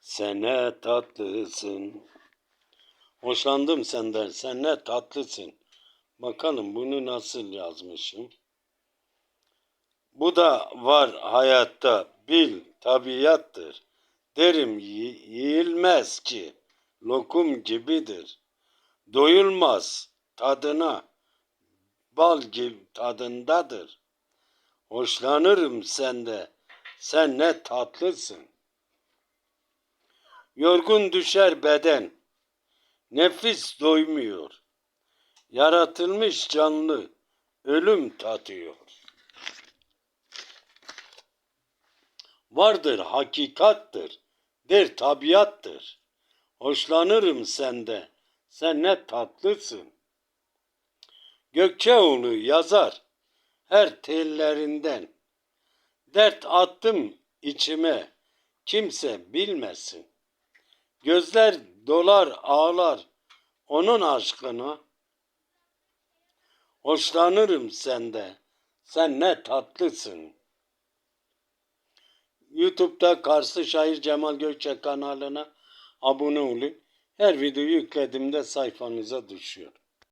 Sen ne tatlısın. Hoşlandım senden. Sen ne tatlısın. Bakalım bunu nasıl yazmışım. Bu da var hayatta. Bil tabiattır. Derim yi- yiyilmez ki. Lokum gibidir. Doyulmaz tadına. Bal gibi tadındadır. Hoşlanırım sende. Sen ne tatlısın. Yorgun düşer beden. Nefis doymuyor. Yaratılmış canlı ölüm tatıyor. Vardır hakikattır. Der tabiattır. Hoşlanırım sende. Sen ne tatlısın. Gökçeoğlu yazar her tellerinden. Dert attım içime kimse bilmesin. Gözler dolar ağlar onun aşkına. Hoşlanırım sende. Sen ne tatlısın. YouTube'da Karslı Şair Cemal Gökçek kanalına abone olun. Her videoyu yüklediğimde sayfanıza düşüyor.